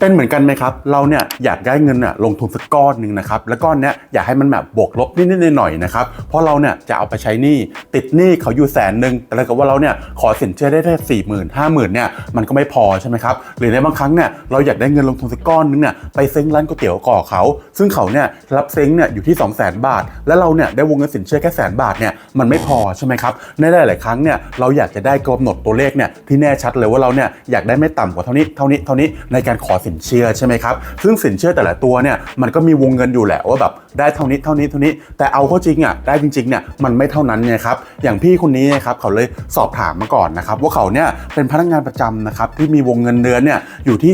เป็นเหมือนกันไหมครับ เราเนี่ยอยากได้เงินน่ะลงทุนสักก้อนหนึ่งนะครับแล้วก้อนเนี้ยอยากให้มันแบบบวกลบนิดๆหน่อยๆนะครับเพราะเราเนี่ยจะเอาไปใช้หนี้ติดหนี้เขาอยู่แสนหนึ่งแต่ถ้าเกิดว่าเราเนี่ยขอสินเชื่อได้แค่สี่หมื่นห้าหมื่นเนี่ยมันก็ไม่พอใช่ไหมครับหรือในบางครั้งเนี่ยเราอยากได้เงินลงทุนสักก้อนนึงเนี่ยไปเซ้งร้านก๋วยเตี๋ยวก่อเขา ซึ่งเขาเนี่ยรับเซ้งเนี่ยอยู่ที่ 2 0 0 0 0 0 บาท แล้วเราเนี่ยได้วงเงินสินเชื่อแค่แสนบาทเนี่ยมันไม่พอใช่ไหมครับในหลายๆครั้งเนี่ยเราอยากจะได้กำหนดตัวเลขเนี่ยที่แน่ชัดเลยว่าเราเนี่ยอยากได้ไม่ต่ำกว่าเท่านี้เท่านี้เท่านี้ในการขอสินเชื่อใช่ไหมครับ ซึ่งสินเชื่อแต่ละตัวเนี่ยมันก็มีวงเงินอยู่แหละว่าแบบได้เท่านี้เท่านี้เท่านี้ แต่เอาเข้าจริงอะได้จริงๆเนี่ยมันไม่เท่านั้นไงครับ อย่างพี่คนนี้นะครับเขาเลยสอบถามมาก่อนนะครับว่าเขาเนี่ยเป็นพนักงานประจำนะครับที่มีวงเงินเดือนเนี่ยอยู่ที่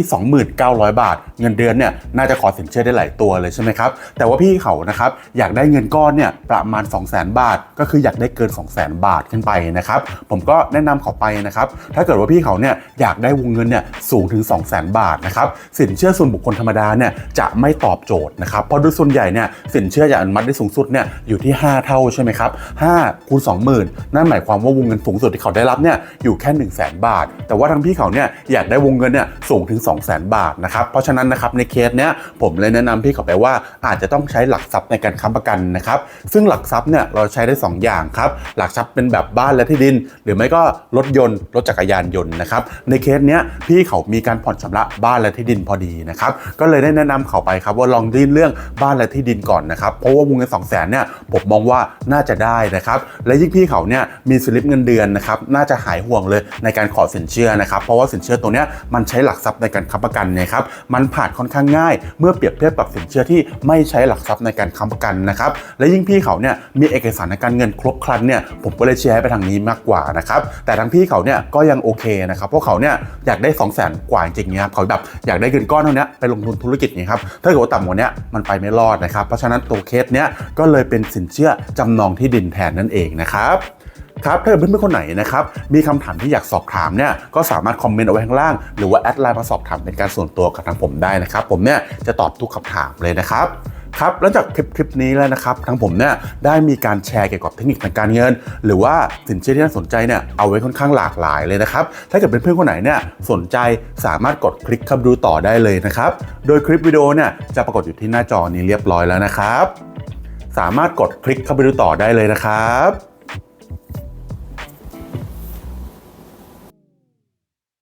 29,000 บาท เงินเดือนเนี่ยน่าจะขอสินเชื่อได้หลายตัวเลยใช่ไหมครับ แต่ว่าพี่เขานะครับอยากได้เงินก้อนเนี่ยประมาณ 2 0 0 0 0 0 บาท ก็คืออยากได้เกิน 2 0 0 0 0 0 บาทขึ้นไปนะครับ ผมก็แนะนำเขาไปนะครับ ถ้าเกิดว่าพี่เขาเนี่ยอยากได้วงเงินเนี่ยสูงถึง 2 0 0 0 0 0 บาทนะครับสินเชื่อส่วนบุคคลธรรมดาเนี่ยจะไม่ตอบโจทย์นะครับเพราะโดยส่วนใหญ่เนี่ยสินเชื่อจะอนุมัติได้สูงสุดเนี่ยอยู่ที่ 5 เท่าใช่ไหมครับ5คูณ20,000 นั่นหมายความว่าวงเงินสูงสุดที่เขาได้รับเนี่ยอยู่แค่ 1 0 0 0 0แบาท แต่ว่าทางพี่เขาเนี่ยอยากได้วงเงินเนี่ยสูงถึง 2 0 0 0 0 0 บาทนะครับเพราะฉะนั้นนะครับในเคสเนี้ยผมเลยแนะนำพี่เขาไปว่าอาจจะต้องใช้หลักทรัพย์ในการค้ำประกันนะครับซึ่งหลักทรัพย์เนี่ยเราใช้ได้ 2 อย่างครับหลักทรัพย์เป็นแบบบ้านและที่ดิน หรือไม่ก็รถยนต์รถจักรยานยนต์นะครับในเคสเนี้ยพี่เขามีการผ่อนชำระบ้านและที่ดินพอดีนะครับก็เลยได้แนะนำเขาไปครับว่าลองยื่นเรื่องบ้านและที่ดินก่อนนะครับเพราะว่าวงเงิน2 0 0 0 0 0เนี่ยผมมองว่าน่าจะได้นะครับและยิ่งพี่เขาเนี่ยมีสลิปเงินเดือนนะครับน่าจะหายห่วงเลยในการขอสินเชื่อนะครับเพราะว่าสินเชื่อตัวเนี้ยมันใช้หลักทรัพย์ในการค้ำประกันนะครับมันผ่านค่อนข้างง่าย เมื่อเปรียบเทียบกับสินเชื่อที่ไม่ใช้หลักทรัพย์ในการค้ำประกันนะครับและยิ่งพี่เขาเนี่ยมีเอกสารในการเงินครบครันเนี่ยผมก็เลยเชียร์ให้ไปทางนี้มากกว่านะครับแต่ทางพี่เขาเนี่ยก็ยังโอเคนะครับเพราะเขาเนี่ยอยากได้2 0 0 0 0 0กว่าจริงๆเนี่ยครับเขาแบบอยากได้เงินก้อนเท่านี้ไปลงทุนธุรกิจเนี่ครับถ้าเกิดว่าต่ำกว่านี้มันไปไม่รอดนะครับเพราะฉะนั้นตัวเคสเนี้ยก็เลยเป็นสินเชื่อจำนองที่ดินแทนนั่นเองนะครับครับถ้าเพื่อนๆคนไหนนะครับมีคำถามที่อยากสอบถามเนี่ยก็สามารถคอมเมนต์เอาไว้ข้างล่าง หรือว่าแอดไลน์มาสอบถามเป็นการส่วนตัวกับทางผมได้นะครับ ผมเนี่ยจะตอบทุกคำถามเลยนะครับ ครับหลังจากคลิปคลิปนี้แล้วนะครับทางผมเนี่ยได้มีการแชร์เกี่ยวกับเทคนิคทางการเงิน หรือว่าสินเชื่อที่น่าสนใจเนี่ยเอาไว้ค่อนข้างหลากหลายเลยนะครับถ้าเกิดเป็นเพื่อนคนไหนเนี่ยสนใจสามารถกดคลิกเข้าไปดูต่อได้เลยนะครับโดยคลิปวิดีโอเนี่ยจะปรากฏอยู่ที่หน้าจอนี้เรียบร้อยแล้วนะครับ สามารถกดคลิกเข้าไปดูต่อได้เลยนะครับ